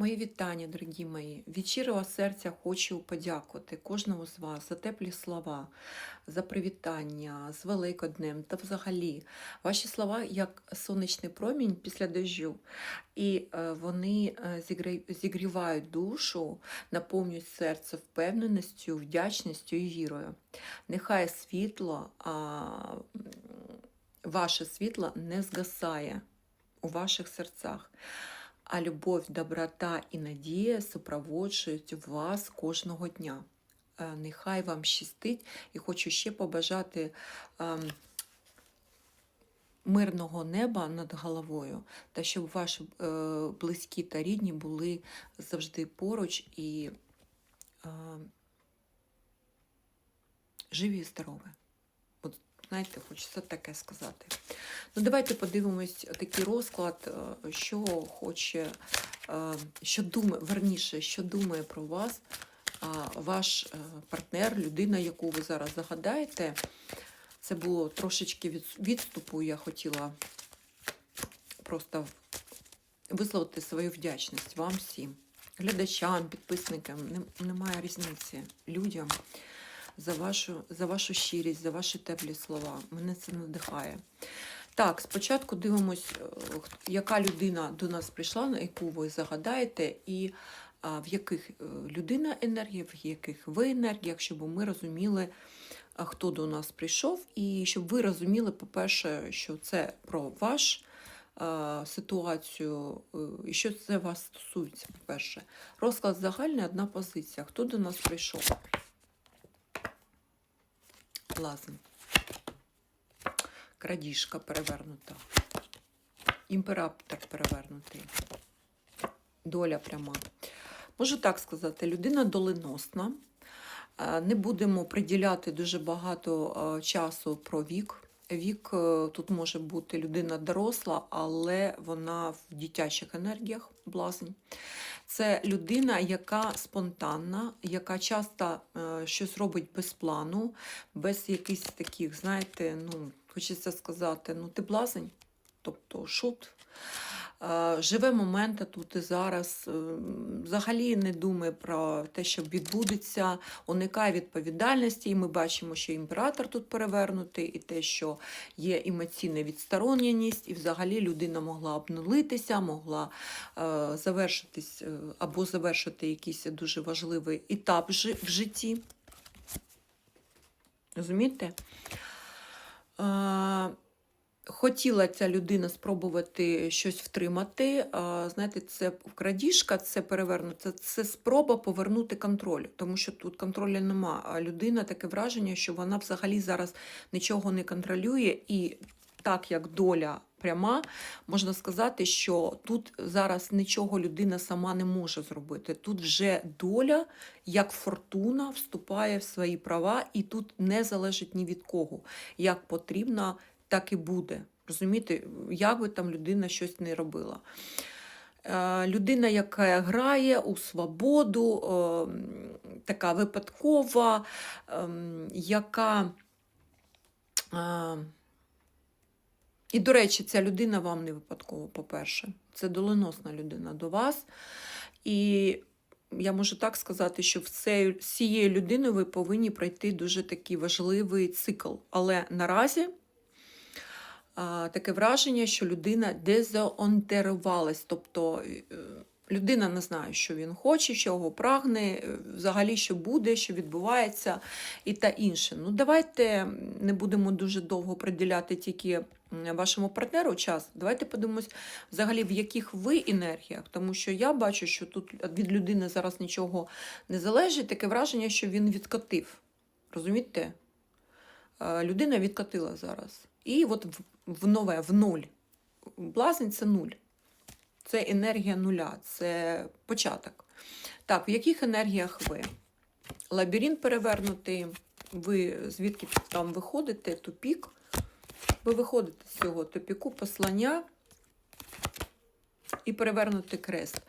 Мої вітання, дорогі мої. Від щирого серця хочу подякувати кожному з вас за теплі слова, за привітання з Великоднем та взагалі. Ваші слова як сонячний промінь після дощу, і е, вони е, зігрівають душу, наповнюють серце впевненістю, вдячністю і вірою. Нехай світло, а, ваше світло не згасає у ваших серцях а любов, доброта і надія супроводжують вас кожного дня. Е, Нехай вам щастить і хочу ще побажати ем, мирного неба над головою, та щоб ваші е, близькі та рідні були завжди поруч і е, живі і здорові. Знаєте, хочеться таке сказати. Ну, давайте подивимось такий розклад, е, що хоче, е, що думає, верніше, що думає про вас ваш е, партнер, людина, яку ви зараз загадаєте. Це було трошечки відступу, я хотіла просто висловити свою вдячність вам всім, глядачам, підписникам. Немає різниці людям за вашу, за вашу щирість, за ваші теплі слова. Мене це надихає. Так, спочатку дивимось, е, яка людина до нас прийшла, на яку ви загадаєте, і в яких е, людина енергія, в яких ви енергіях, щоб ми розуміли, хто до нас прийшов, і щоб ви розуміли, по-перше, що це про ваш ситуацію, е, і що це вас стосується, по-перше. Розклад загальний, одна позиція. Хто до нас прийшов? Лазим. Крадіжка перевернута. Імператор перевернутий. Доля пряма. Можу так сказати, людина доленосна. Е, Не будемо приділяти дуже багато е, часу про вік. Вік е, тут може бути людина доросла, але вона в дитячих енергіях блазень. Це людина, яка спонтанна, яка часто е, щось робить без плану, без якихось таких, знаєте, ну, хочеться сказати, ну ти блазень, тобто шут. Е, Живе момента тут і зараз, е, взагалі не думає про те, що відбудеться, уникає відповідальності. І ми бачимо, що імператор тут перевернутий, і те, що є емоційна відстороненість, і взагалі людина могла обнулитися, могла е, завершитись або завершити якийсь дуже важливий етап в житті. Розумієте? Хотіла ця людина спробувати щось втримати. Знаєте, це крадіжка, це перевернута, це спроба повернути контроль, тому що тут контролю нема. А людина таке враження, що вона взагалі зараз нічого не контролює, і так як доля пряма, можна сказати, що тут зараз нічого людина сама не може зробити. Тут вже доля, як фортуна, вступає в свої права, і тут не залежить ні від кого. Як потрібно, так і буде. Розумієте, як би там людина щось не робила. Е, Людина, яка грає у свободу, е, така випадкова, е, яка. е, І, до речі, ця людина вам не випадково, по-перше. Це доленосна людина до вас. І я можу так сказати, що з цією людиною ви повинні пройти дуже такий важливий цикл. Але наразі таке враження, що людина дезоонтерувалась, тобто е, людина не знає, що він хоче, чого прагне, е, взагалі, що буде, що відбувається і та інше. Ну, давайте не будемо дуже довго приділяти тільки вашому партнеру час. Давайте подивимось, взагалі, в яких ви енергіях, тому що я бачу, що тут від людини зараз нічого не залежить. Таке враження, що він відкотив. Розумієте? Е, Людина відкотила зараз. І от в нове, в нуль. Блазень це нуль. Це енергія нуля, це початок. Так, в яких енергіях ви? Лабіринт перевернутий, ви звідки там виходите, тупік. Ви виходите з цього тупіку, послання і перевернутий крест.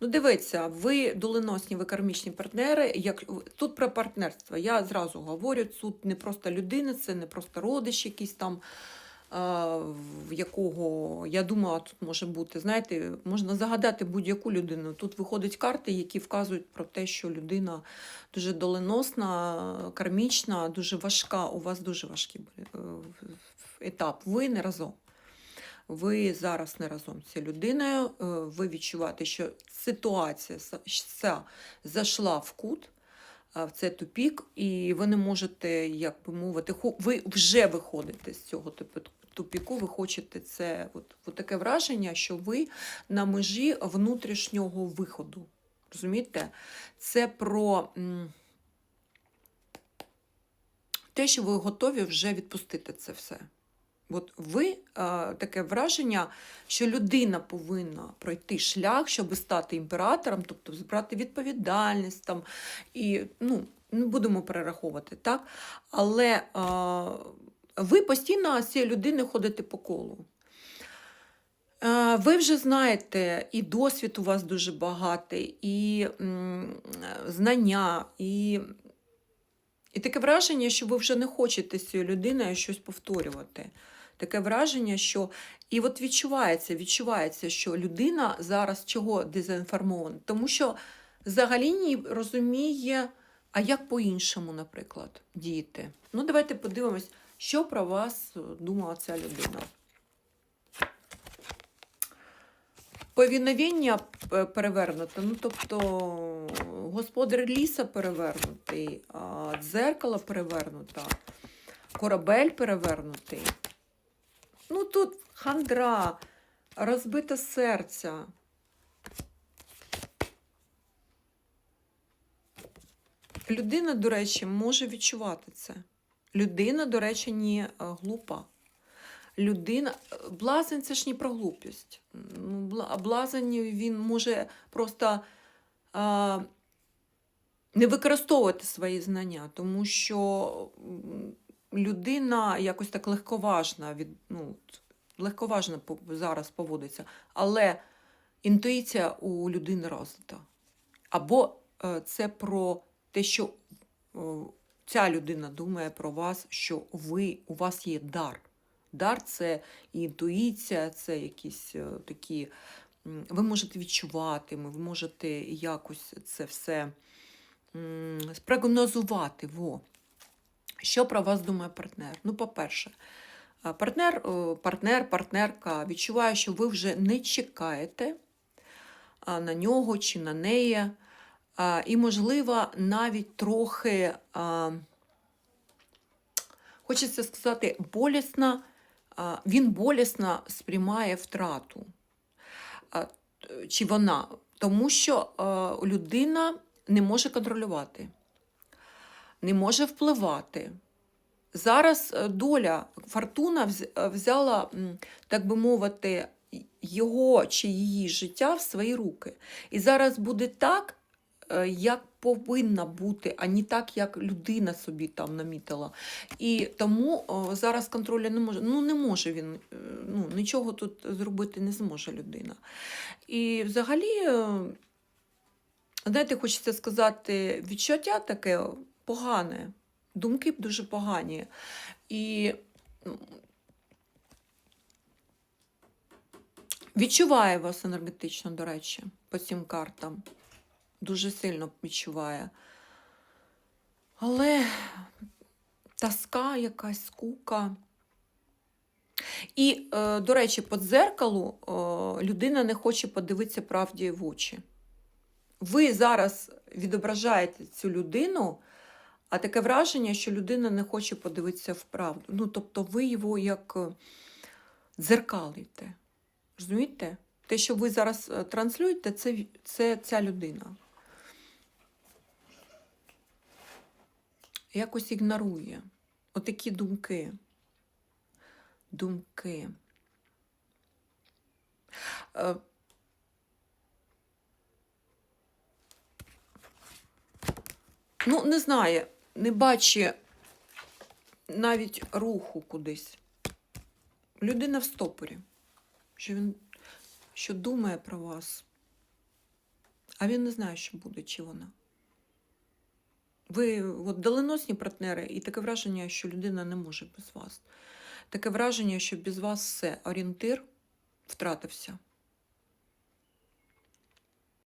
Ну, дивіться, ви доленосні, ви кармічні партнери. Як... Тут про партнерство. Я зразу говорю, тут не просто людина, це не просто родич якийсь там. в якого я думала, тут може бути. Знаєте, можна загадати будь-яку людину. Тут виходять карти, які вказують про те, що людина дуже доленосна, кармічна, дуже важка. У вас дуже важкий е, етап. Ви не разом. Ви зараз не разом з цією людиною. е, Ви відчуваєте, що ситуація ця зайшла в кут, в цей тупік, і ви не можете, як би мовити, ви вже виходите з цього тупіку, ви хочете це от, от таке враження, що ви на межі внутрішнього виходу. Розумієте? Це про те, що ви готові вже відпустити це все. От ви е, таке враження, що людина повинна пройти шлях, щоб стати імператором, тобто збрати відповідальність там, і ну, не будемо перераховувати, так? Але е, ви постійно з цією людиною ходите по колу. Е, Ви вже знаєте, і досвід у вас дуже багатий, і знання, і, і таке враження, що ви вже не хочете з цією людиною щось повторювати. Таке враження, що і от відчувається, відчувається, що людина зараз чого дезінформована, тому що взагалі не розуміє, а як по-іншому, наприклад, діяти. Ну, давайте подивимось, що про вас е, думала ця людина. Повіновіння е, перевернуте, ну тобто господар ліса перевернутий, дзеркало перевернуто, корабель перевернутий. Ну тут хандра, розбите серце. Людина, до речі, може відчувати це. Людина, до речі, не глупа. Людина, блазень це ж не про глупість. Ну, Блазень він може просто а, не використовувати свої знання, тому що людина якось так легковажна від, ну, легковажно зараз поводиться, але інтуїція у людини розвита. Або е, це про те, що е, ця людина думає про вас, що ви, у вас є дар. Дар це інтуїція, це якісь е, такі. Ви можете відчувати, ви можете якось це все спрогнозувати. Во. Що про вас думає партнер? Ну, по-перше, партнер, е, партнер, партнерка відчуває, що ви вже не чекаєте на нього чи на неї. І, можливо, навіть трохи, хочеться сказати, болісно, він болісно сприймає втрату. Чи вона? Тому що людина не може контролювати, не може впливати. Зараз е, доля фортуна е, взяла, так би мовити, його чи її життя в свої руки. І зараз буде так, е, як повинна бути, а не так, як людина собі там намітила. І тому зараз контролю не може. Ну, не може він, ну, нічого тут зробити не зможе людина. І взагалі, знаєте, хочеться сказати, відчуття таке погане, думки дуже погані. І відчуває вас енергетично, до речі, по цим картам. Дуже сильно відчуває. Але тоска якась скука. І, е, до речі, по дзеркалу е, людина не хоче подивитися правді в очі. Ви зараз відображаєте цю людину, а таке враження, що людина не хоче подивитися в правду. Ну, тобто ви його як е, дзеркалите. Розумієте? Те, що ви зараз е, транслюєте, це, це ця людина. Якось ігнорує. Отакі думки. Думки. Е, Ну, не знає, не бачить навіть руху кудись. Людина в стопорі, що він що думає про вас, а він не знає, що буде, чи вона. Ви от, доленосні партнери, і таке враження, що людина не може без вас. Таке враження, що без вас все, орієнтир втратився.